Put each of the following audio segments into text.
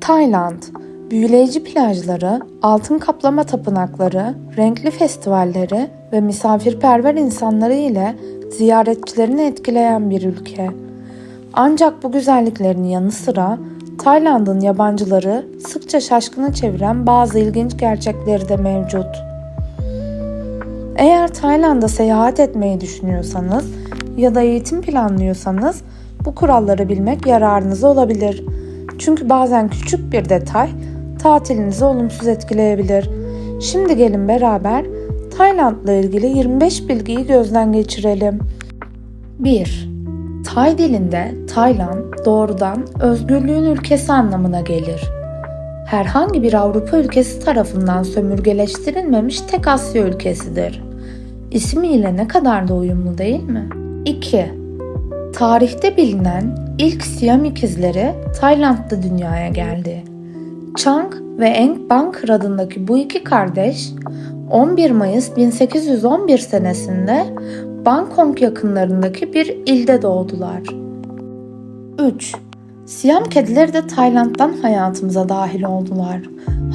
Tayland, büyüleyici plajları, altın kaplama tapınakları, renkli festivalleri ve misafirperver insanları ile ziyaretçilerini etkileyen bir ülke. Ancak bu güzelliklerin yanı sıra Tayland'ın yabancıları sıkça şaşkına çeviren bazı ilginç gerçekleri de mevcut. Eğer Tayland'a seyahat etmeyi düşünüyorsanız ya da eğitim planlıyorsanız bu kuralları bilmek yararınıza olabilir. Çünkü bazen küçük bir detay tatilinizi olumsuz etkileyebilir. Şimdi gelin beraber Tayland'la ilgili 25 bilgiyi gözden geçirelim. 1. Tay dilinde Tayland doğrudan özgürlüğün ülkesi anlamına gelir. Herhangi bir Avrupa ülkesi tarafından sömürgeleştirilmemiş tek Asya ülkesidir. İsmiyle ne kadar da uyumlu değil mi? 2. Tarihte bilinen ilk Siyam ikizleri Tayland'da dünyaya geldi. Chang ve Eng Bankır adındaki bu iki kardeş 11 Mayıs 1811 senesinde Bangkok yakınlarındaki bir ilde doğdular. 3. Siyam kedileri de Tayland'dan hayatımıza dahil oldular.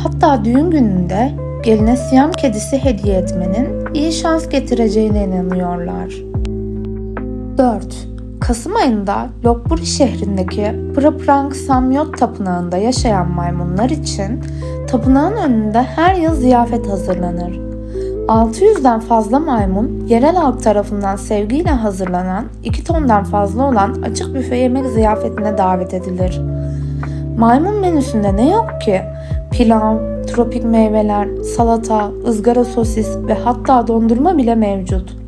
Hatta düğün gününde geline Siyam kedisi hediye etmenin iyi şans getireceğine inanıyorlar. 4. Kasım ayında Lopburi şehrindeki Praprang Samyot Tapınağı'nda yaşayan maymunlar için tapınağın önünde her yıl ziyafet hazırlanır. 600'den fazla maymun yerel halk tarafından sevgiyle hazırlanan 2 tondan fazla olan açık büfe yemek ziyafetine davet edilir. Maymun menüsünde ne yok ki? Pilav, tropik meyveler, salata, ızgara sosis ve hatta dondurma bile mevcut.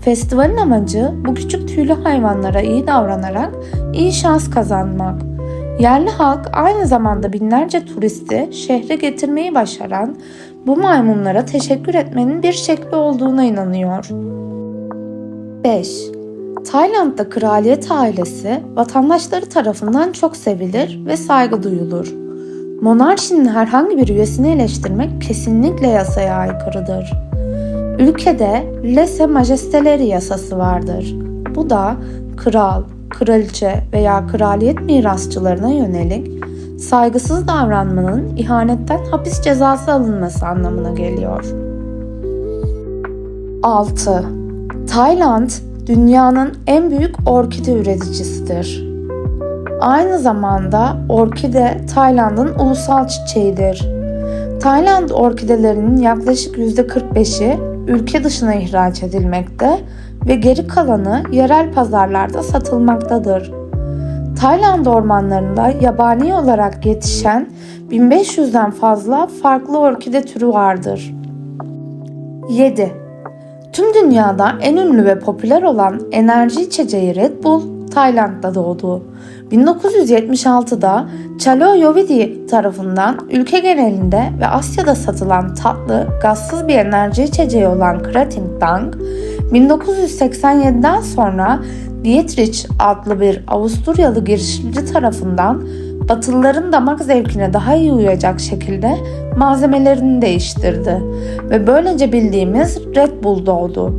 Festivalin amacı bu küçük tüylü hayvanlara iyi davranarak iyi şans kazanmak. Yerli halk aynı zamanda binlerce turisti şehre getirmeyi başaran bu maymunlara teşekkür etmenin bir şekli olduğuna inanıyor. 5. Tayland'da kraliyet ailesi vatandaşları tarafından çok sevilir ve saygı duyulur. Monarşinin herhangi bir üyesini eleştirmek kesinlikle yasaya aykırıdır. Ülkede Lese Majesteleri yasası vardır. Bu da kral, kraliçe veya kraliyet mirasçılarına yönelik saygısız davranmanın ihanetten hapis cezası alınması anlamına geliyor. 6. Tayland dünyanın en büyük orkide üreticisidir. Aynı zamanda orkide Tayland'ın ulusal çiçeğidir. Tayland orkidelerinin yaklaşık %45'i ülke dışına ihraç edilmekte ve geri kalanı yerel pazarlarda satılmaktadır. Tayland ormanlarında yabani olarak yetişen 1500'den fazla farklı orkide türü vardır. 7. Tüm dünyada en ünlü ve popüler olan enerji içeceği Red Bull Tayland'da doğdu. 1976'da Chalo Yovidi tarafından ülke genelinde ve Asya'da satılan tatlı, gazsız bir enerji içeceği olan Krating Dang, 1987'den sonra Dietrich adlı bir Avusturyalı girişimci tarafından Batılıların damak zevkine daha iyi uyacak şekilde malzemelerini değiştirdi ve böylece bildiğimiz Red Bull doğdu.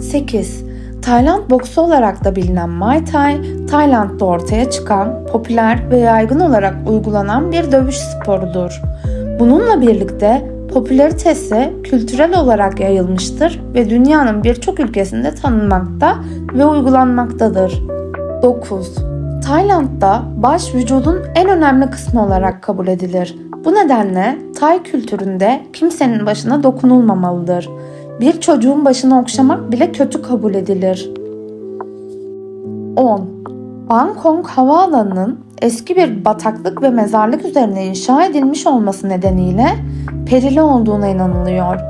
8. Tayland boksu olarak da bilinen Muay Thai, Tayland'da ortaya çıkan, popüler ve yaygın olarak uygulanan bir dövüş sporudur. Bununla birlikte popülaritesi kültürel olarak yayılmıştır ve dünyanın birçok ülkesinde tanınmakta ve uygulanmaktadır. 9. Tayland'da baş vücudun en önemli kısmı olarak kabul edilir. Bu nedenle Tay kültüründe kimsenin başına dokunulmamalıdır. Bir çocuğun başını okşamak bile kötü kabul edilir. 10. Bangkok Havaalanı'nın eski bir bataklık ve mezarlık üzerine inşa edilmiş olması nedeniyle perili olduğuna inanılıyor.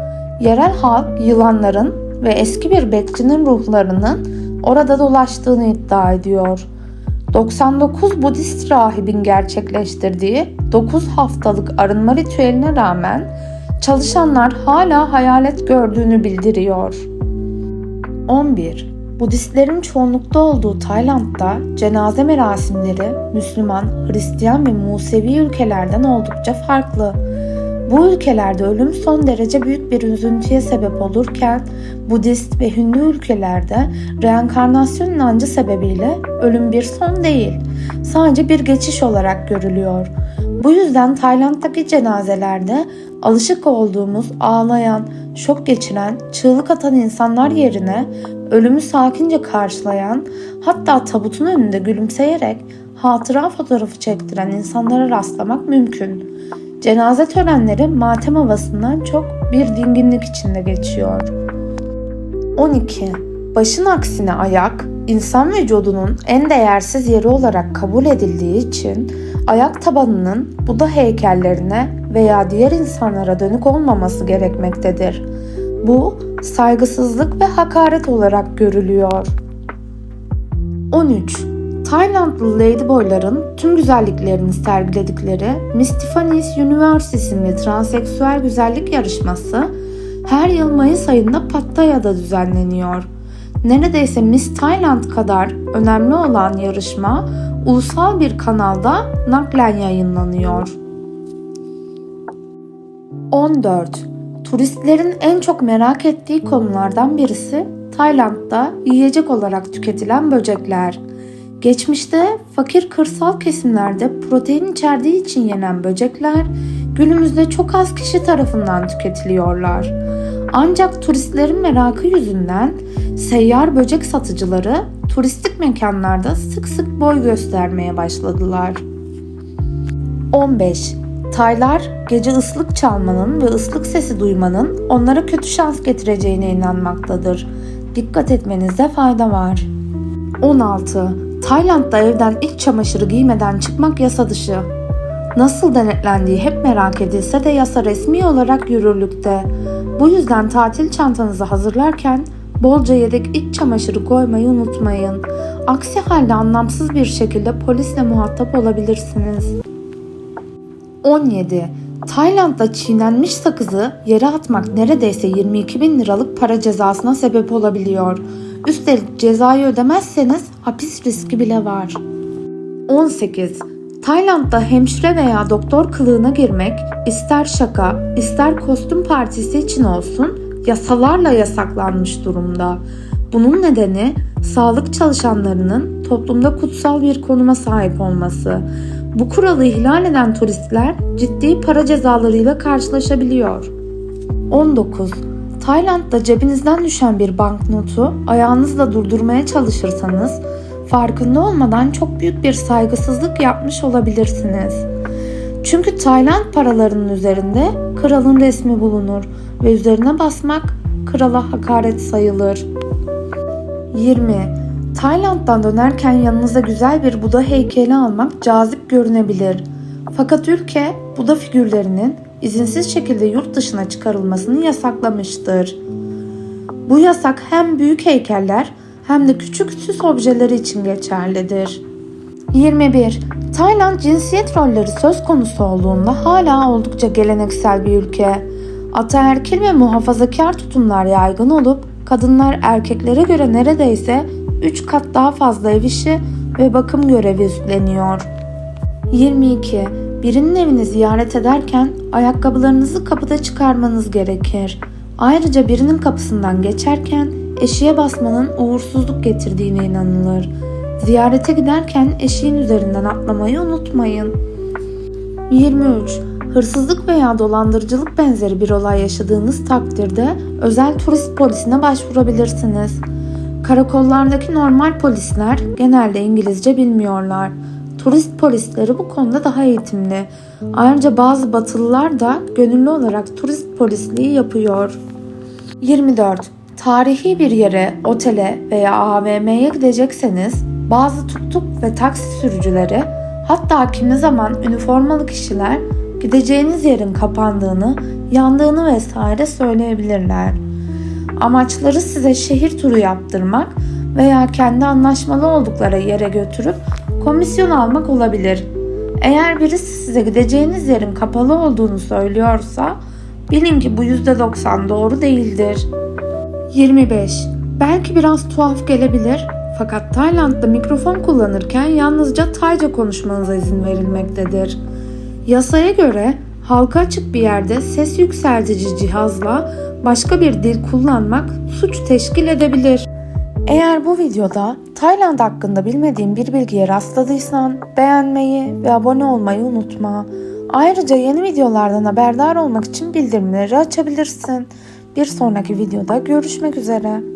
Yerel halk yılanların ve eski bir bekçinin ruhlarının orada dolaştığını iddia ediyor. 99 Budist rahibin gerçekleştirdiği 9 haftalık arınma ritüeline rağmen çalışanlar hala hayalet gördüğünü bildiriyor. 11. Budistlerin çoğunlukta olduğu Tayland'da cenaze merasimleri Müslüman, Hristiyan ve Musevi ülkelerden oldukça farklı. Bu ülkelerde ölüm son derece büyük bir üzüntüye sebep olurken Budist ve Hindu ülkelerde reenkarnasyon inancı sebebiyle ölüm bir son değil, sadece bir geçiş olarak görülüyor. Bu yüzden Tayland'daki cenazelerde alışık olduğumuz ağlayan, şok geçiren, çığlık atan insanlar yerine ölümü sakince karşılayan, hatta tabutun önünde gülümseyerek hatıra fotoğrafı çektiren insanlara rastlamak mümkün. Cenaze törenleri matem havasından çok bir dinginlik içinde geçiyor. 12. Başın aksine ayak, insan vücudunun en değersiz yeri olarak kabul edildiği için ayak tabanının Buda heykellerine veya diğer insanlara dönük olmaması gerekmektedir. Bu saygısızlık ve hakaret olarak görülüyor. 13. Taylandlı ladyboyların tüm güzelliklerini sergiledikleri Miss Tiffany's Universe isimli transseksüel güzellik yarışması her yıl Mayıs ayında Pattaya'da düzenleniyor. Neredeyse Miss Thailand kadar önemli olan yarışma ulusal bir kanalda naklen yayınlanıyor. 14. Turistlerin en çok merak ettiği konulardan birisi Tayland'da yiyecek olarak tüketilen böcekler. Geçmişte fakir kırsal kesimlerde protein içerdiği için yenen böcekler günümüzde çok az kişi tarafından tüketiliyorlar. Ancak turistlerin merakı yüzünden seyyar böcek satıcıları turistik mekanlarda sık sık boy göstermeye başladılar. 15. Taylar gece ıslık çalmanın ve ıslık sesi duymanın onlara kötü şans getireceğine inanmaktadır. Dikkat etmenizde fayda var. 16. Tayland'da evden iç çamaşırı giymeden çıkmak yasa dışı. Nasıl denetlendiği hep merak edilse de yasa resmi olarak yürürlükte. Bu yüzden tatil çantanızı hazırlarken bolca yedek iç çamaşırı koymayı unutmayın. Aksi halde anlamsız bir şekilde polisle muhatap olabilirsiniz. 17. Tayland'da çiğnenmiş sakızı yere atmak neredeyse 22 bin liralık para cezasına sebep olabiliyor. Üstelik cezayı ödemezseniz hapis riski bile var. 18. Tayland'da hemşire veya doktor kılığına girmek ister şaka ister kostüm partisi için olsun yasalarla yasaklanmış durumda. Bunun nedeni sağlık çalışanlarının toplumda kutsal bir konuma sahip olması. Bu kuralı ihlal eden turistler ciddi para cezalarıyla karşılaşabiliyor. 19. Tayland'da cebinizden düşen bir banknotu ayağınızla durdurmaya çalışırsanız farkında olmadan çok büyük bir saygısızlık yapmış olabilirsiniz. Çünkü Tayland paralarının üzerinde kralın resmi bulunur ve üzerine basmak krala hakaret sayılır. 20. Tayland'dan dönerken yanınıza güzel bir Buda heykeli almak cazip görünebilir. Fakat ülke Buda figürlerinin izinsiz şekilde yurt dışına çıkarılmasını yasaklamıştır. Bu yasak hem büyük heykeller hem de küçük süs objeleri için geçerlidir. 21. Tayland cinsiyet rolleri söz konusu olduğunda hala oldukça geleneksel bir ülke. Ataerkil ve muhafazakar tutumlar yaygın olup kadınlar erkeklere göre neredeyse 3 kat daha fazla ev işi ve bakım görevi üstleniyor. 22. Birinin evini ziyaret ederken ayakkabılarınızı kapıda çıkarmanız gerekir. Ayrıca birinin kapısından geçerken eşiğe basmanın uğursuzluk getirdiğine inanılır. Ziyarete giderken eşiğin üzerinden atlamayı unutmayın. 23. Hırsızlık veya dolandırıcılık benzeri bir olay yaşadığınız takdirde özel turist polisine başvurabilirsiniz. Karakollardaki normal polisler genelde İngilizce bilmiyorlar. Turist polisleri bu konuda daha eğitimli. Ayrıca bazı batılılar da gönüllü olarak turist polisliği yapıyor. 24. Tarihi bir yere, otele veya AVM'ye gidecekseniz bazı tuk tuk ve taksi sürücüleri hatta kimi zaman üniformalı kişiler gideceğiniz yerin kapandığını, yandığını vesaire söyleyebilirler. Amaçları size şehir turu yaptırmak veya kendi anlaşmalı oldukları yere götürüp komisyon almak olabilir. Eğer birisi size gideceğiniz yerin kapalı olduğunu söylüyorsa bilin ki bu %90 doğru değildir. 25. Belki biraz tuhaf gelebilir fakat Tayland'da mikrofon kullanırken yalnızca Tayca konuşmanıza izin verilmektedir. Yasaya göre halka açık bir yerde ses yükseltici cihazla başka bir dil kullanmak suç teşkil edebilir. Eğer bu videoda Tayland hakkında bilmediğin bir bilgiye rastladıysan beğenmeyi ve abone olmayı unutma. Ayrıca yeni videolardan haberdar olmak için bildirimleri açabilirsin. Bir sonraki videoda görüşmek üzere.